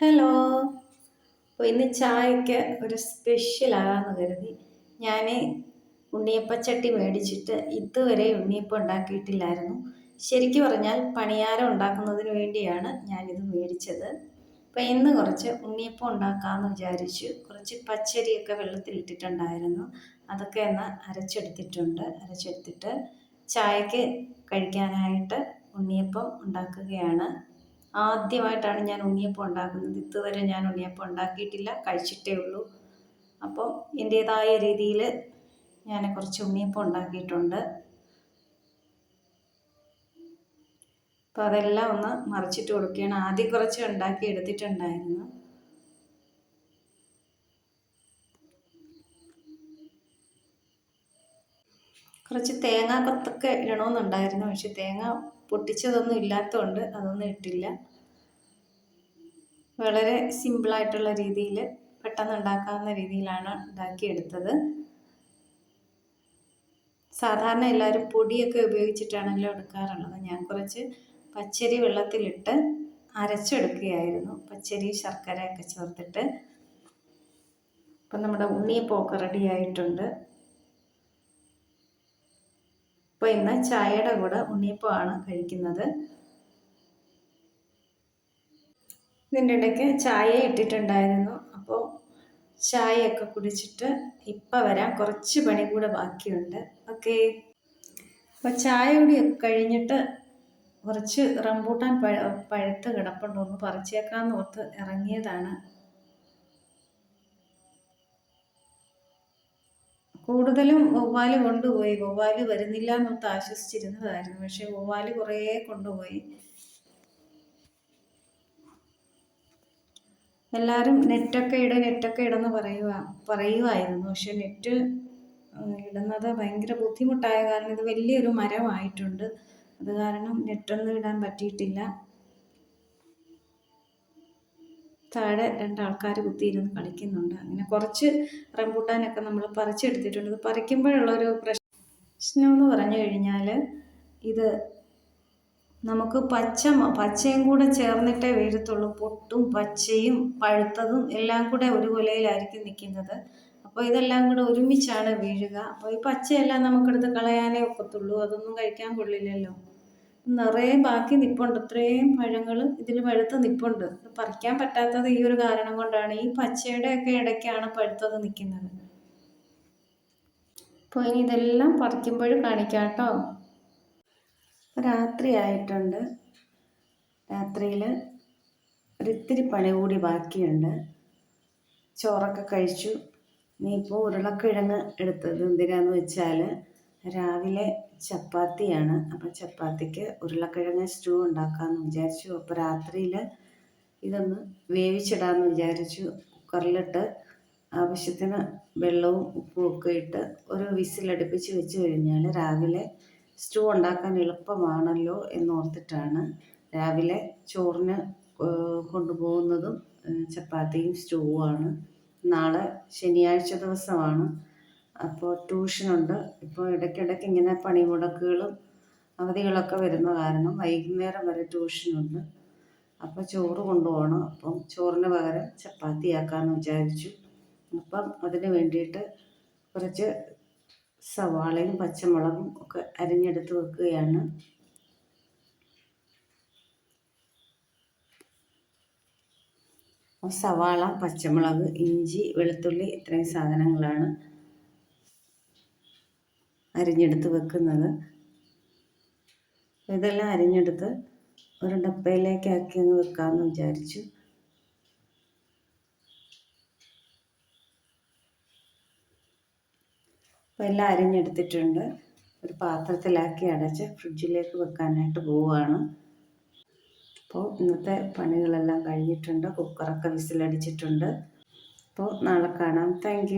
Hello അപ്പോൾ ഇന്ന് ചായക്ക് ഒരു സ്പെഷ്യലാകാന്ന് കരുതി. ഞാൻ ഉണ്ണിയപ്പച്ചട്ടി മേടിച്ചിട്ട് ഇതുവരെ ഉണ്ണിയപ്പം ഉണ്ടാക്കിയിട്ടില്ലായിരുന്നു. ശരിക്കും പറഞ്ഞാൽ പണിയാരം ഉണ്ടാക്കുന്നതിന് വേണ്ടിയാണ് ഞാനിത് മേടിച്ചത്. അപ്പോൾ ഇന്ന് കുറച്ച് ഉണ്ണിയപ്പം ഉണ്ടാക്കാമെന്ന് വിചാരിച്ചു. കുറച്ച് പച്ചരിയൊക്കെ വെള്ളത്തിലിട്ടിട്ടുണ്ടായിരുന്നു അതൊക്കെ ഒന്ന് അരച്ചെടുത്തിട്ടുണ്ട്. അരച്ചെടുത്തിട്ട് ചായക്ക് കഴിക്കാനായിട്ട് ഉണ്ണിയപ്പം ഉണ്ടാക്കുകയാണ്. ആദ്യമായിട്ടാണ് ഞാൻ ഉണ്ണിയപ്പം ഉണ്ടാക്കുന്നത്. ഇതുവരെ ഞാൻ ഉണ്ണിയപ്പം ഉണ്ടാക്കിയിട്ടില്ല കഴിച്ചിട്ടേ ഉള്ളൂ. അപ്പോൾ എന്റേതായ രീതിയിൽ ഞാൻ കുറച്ച് ഉണ്ണിയപ്പം ഉണ്ടാക്കിയിട്ടുണ്ട്. അപ്പോൾ അതെല്ലാം ഒന്ന് മറിച്ചിട്ട് കൊടുക്കുകയാണ്. ആദ്യം കുറച്ച് ഉണ്ടാക്കി എടുത്തിട്ടുണ്ടായിരുന്നു. കുറച്ച് തേങ്ങാ കൊത്തൊക്കെ ഇടണമെന്നുണ്ടായിരുന്നു പക്ഷെ തേങ്ങ പൊട്ടിച്ചതൊന്നും ഇല്ലാത്തതുകൊണ്ട് അതൊന്നും ഇട്ടില്ല. വളരെ സിമ്പിളായിട്ടുള്ള രീതിയിൽ പെട്ടെന്ന് ഉണ്ടാക്കാവുന്ന രീതിയിലാണ് ഉണ്ടാക്കിയെടുത്തത് സാധാരണ എല്ലാവരും പൊടിയൊക്കെ ഉപയോഗിച്ചിട്ടാണല്ലോ എടുക്കാറുള്ളത്. ഞാൻ കുറച്ച് പച്ചരി വെള്ളത്തിലിട്ട് അരച്ചെടുക്കുകയായിരുന്നു. പച്ചരി ശർക്കരയൊക്കെ ചേർത്തിട്ട്. അപ്പം നമ്മുടെ ഉണ്ണിയപ്പമൊക്കെ റെഡി ആയിട്ടുണ്ട് അപ്പോൾ ഇന്ന് ചായയുടെ കൂടെ ഉണ്ണിയപ്പമാണ് കഴിക്കുന്നത്. ഇതിന്റെ ഇടയ്ക്ക് ചായ ഇട്ടിട്ടുണ്ടായിരുന്നു. അപ്പോൾ ചായയൊക്കെ കുടിച്ചിട്ട് ഇപ്പം വരാം. കുറച്ച് പണി കൂടെ ബാക്കിയുണ്ട്. ഓക്കെ. അപ്പോൾ ചായ കൂടി കഴിഞ്ഞിട്ട് കുറച്ച് റംബൂട്ടാൻ പഴ പഴുത്ത് കിടപ്പുണ്ടോ. ഒന്ന് പറിച്ചേക്കാമെന്ന് ഓർത്ത് ഇറങ്ങിയതാണ്. കൂടുതലും വവ്വാൽ കൊണ്ടുപോയി. വവ്വാൽ വരുന്നില്ല എന്നൊത്ത് ആശ്വസിച്ചിരുന്നതായിരുന്നു. പക്ഷെ വവ്വാൽ കുറേ കൊണ്ടുപോയി. എല്ലാവരും നെറ്റൊക്കെ ഇട നെറ്റൊക്കെ ഇടന്ന് പറയുക പറയുമായിരുന്നു പക്ഷെ നെറ്റ് ഇടുന്നത് ഭയങ്കര ബുദ്ധിമുട്ടായ കാരണം ഇത് വലിയൊരു മരമായിട്ടുണ്ട്. അത് കാരണം നെറ്റൊന്നും ഇടാൻ പറ്റിയിട്ടില്ല. താഴെ രണ്ടാൾക്കാർ കുത്തിയിരുന്ന് കളിക്കുന്നുണ്ട്. അങ്ങനെ കുറച്ച് റംബൂട്ടാനൊക്കെ നമ്മൾ പറിച്ചെടുത്തിട്ടുണ്ട്. ഇത് പറിക്കുമ്പോഴുള്ളൊരു പ്രശ്നം എന്ന് പറഞ്ഞു കഴിഞ്ഞാൽ ഇത് നമുക്ക് പച്ച പച്ചയും കൂടെ ചേർന്നിട്ടേ വീഴത്തുള്ളൂ. പൊട്ടും പച്ചയും പഴുത്തതും എല്ലാം കൂടെ ഒരു കൊലയിലായിരിക്കും നിൽക്കുന്നത് അപ്പോൾ ഇതെല്ലാം കൂടെ ഒരുമിച്ചാണ് വീഴുക. അപ്പോൾ ഈ പച്ചയെല്ലാം നമുക്കെടുത്ത് കളയാനേ ഒക്കത്തുള്ളൂ. അതൊന്നും കഴിക്കാൻ കൊള്ളില്ലല്ലോ. നിറയെ ബാക്കി നിപ്പുണ്ട്. ഇത്രയും പഴങ്ങൾ ഇതിൽ പഴുത്ത് നിപ്പുണ്ട്. പറിക്കാൻ പറ്റാത്തത് ഈ ഒരു കാരണം കൊണ്ടാണ്. ഈ പച്ചയുടെ ഒക്കെ ഇടയ്ക്കാണ് പഴുത്തത് നിൽക്കുന്നത് അപ്പോൾ ഇനി ഇതെല്ലാം പറിക്കുമ്പോഴും കാണിക്കാം കേട്ടോ രാത്രി ആയിട്ടുണ്ട്. രാത്രിയിൽ ഒരിത്തിരി പണി കൂടി ബാക്കിയുണ്ട്. ചോറൊക്കെ കഴിച്ചു. ഇപ്പോൾ ഉരുളക്കിഴങ്ങ് എടുത്തത് എന്തിനാന്ന് വെച്ചാൽ രാവിലെ ചപ്പാത്തിയാണ്. അപ്പോൾ ചപ്പാത്തിക്ക് ഉരുളക്കിഴങ്ങ് സ്റ്റൂ ഉണ്ടാക്കാമെന്ന് വിചാരിച്ചു. അപ്പോൾ രാത്രിയിൽ ഇതൊന്ന് വേവിച്ചിടാമെന്ന് വിചാരിച്ചു. കുക്കറിലിട്ട് ആവശ്യത്തിന് വെള്ളവും ഉപ്പും ഒക്കെ ഇട്ട് ഒരു വിസിലടുപ്പിച്ച് വെച്ച് കഴിഞ്ഞാൽ രാവിലെ സ്റ്റൂ ഉണ്ടാക്കാൻ എളുപ്പമാണല്ലോ എന്നോർത്തിട്ടാണ് രാവിലെ ചോറിന് കൊണ്ടുപോകുന്നതും ചപ്പാത്തിയും സ്റ്റൂവുമാണ്. നാളെ ശനിയാഴ്ച ദിവസമാണ്. അപ്പോൾ ട്യൂഷനുണ്ട്. ഇപ്പോൾ ഇടയ്ക്കിടയ്ക്ക് ഇങ്ങനെ പണിമുടക്കുകളും അവധികളൊക്കെ വരുന്ന കാരണം വൈകുന്നേരം വരെ ട്യൂഷനുണ്ട്. അപ്പോൾ ചോറ് കൊണ്ടുപോകണം. അപ്പം ചോറിന് പകരം ചപ്പാത്തിയാക്കാമെന്ന് വിചാരിച്ചു. അപ്പം അതിന് വേണ്ടിയിട്ട് കുറച്ച് സവാളയും പച്ചമുളകും ഒക്കെ അരിഞ്ഞെടുത്ത് വെക്കുകയാണ്. സവാള പച്ചമുളക് ഇഞ്ചി വെളുത്തുള്ളി ഇത്രയും സാധനങ്ങളാണ്. അരിഞ്ഞെടുത്ത് വെക്കുന്നത്. ഇതെല്ലാം അരിഞ്ഞെടുത്ത് ഒരു ഡപ്പയിലേക്ക് ആക്കി അങ്ങ് വെക്കാമെന്ന് വിചാരിച്ചു. അപ്പോൾ എല്ലാം അരിഞ്ഞെടുത്തിട്ടുണ്ട്. ഒരു പാത്രത്തിലാക്കി അടച്ച് ഫ്രിഡ്ജിലേക്ക് വെക്കാനായിട്ട് പോവുകയാണ്. അപ്പോൾ ഇന്നത്തെ പണികളെല്ലാം കഴിഞ്ഞിട്ടുണ്ട്. കുക്കറൊക്കെ വിസിലടിച്ചിട്ടുണ്ട്. അപ്പോൾ നാളെ കാണാം. താങ്ക്